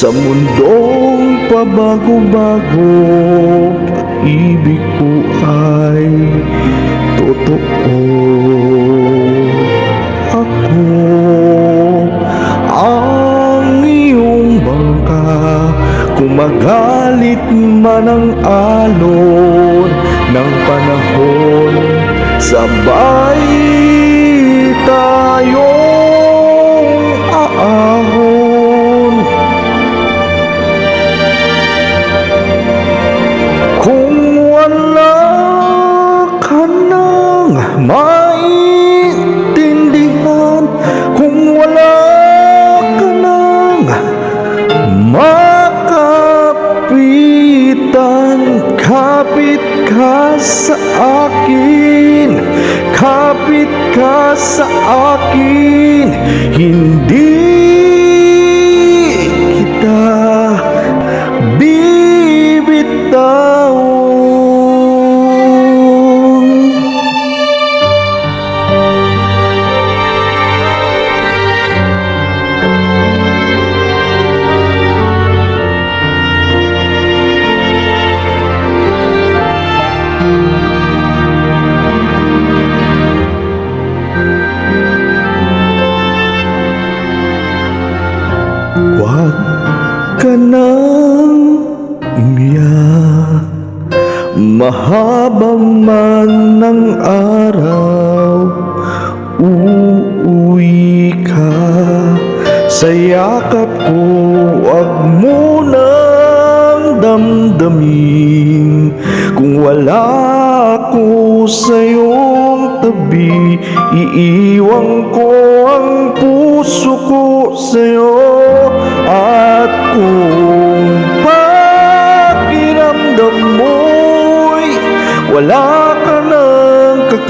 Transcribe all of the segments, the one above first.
Sa mundong pabago-bago Pag-ibig ko ay totoo. Ako ang iyong bangka Kung magalit man ang alon ng panahon Sabay Kapit ka sa akin Hindi ka nang umiyak. Mahabang man ng araw Uuwi ka. Sa yakap ko Huwag mo nang damdamin Kung wala ako sa iyong tabi. Iiwan ko ang puso ko sa'yo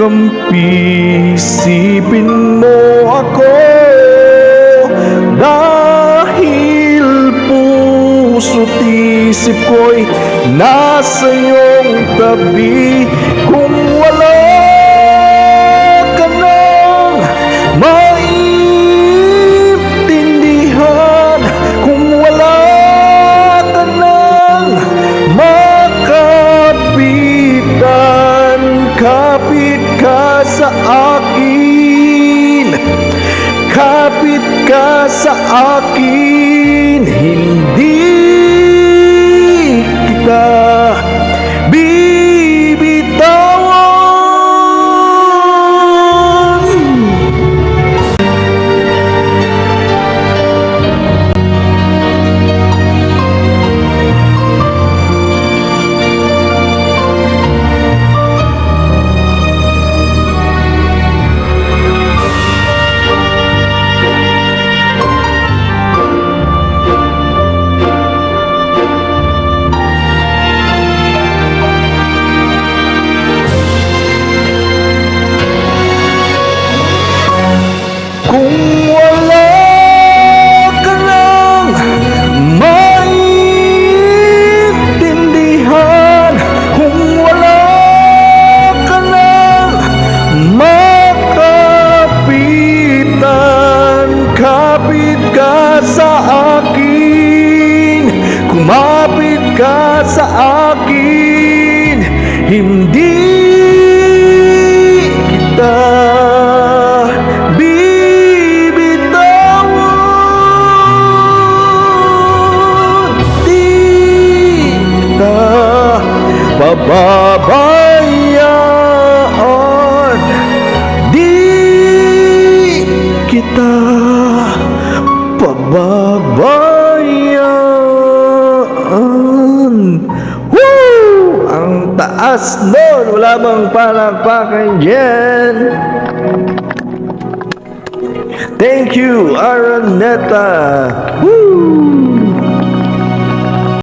kakampi Isipin mo ako. Dahil puso't isip ko'y Nasa iyong tabi Kung ka sa akin. Kapit ka sa akin. Hindi Kung wala ka nang maintindihan Kung wala Kapit ka sa akin. Kumapit sa akin. Hindi pababayaan Di kita pababayaan Woo! Ang taas nun! Wala bang palakpakan dyan? Thank you, Araneta! Woo!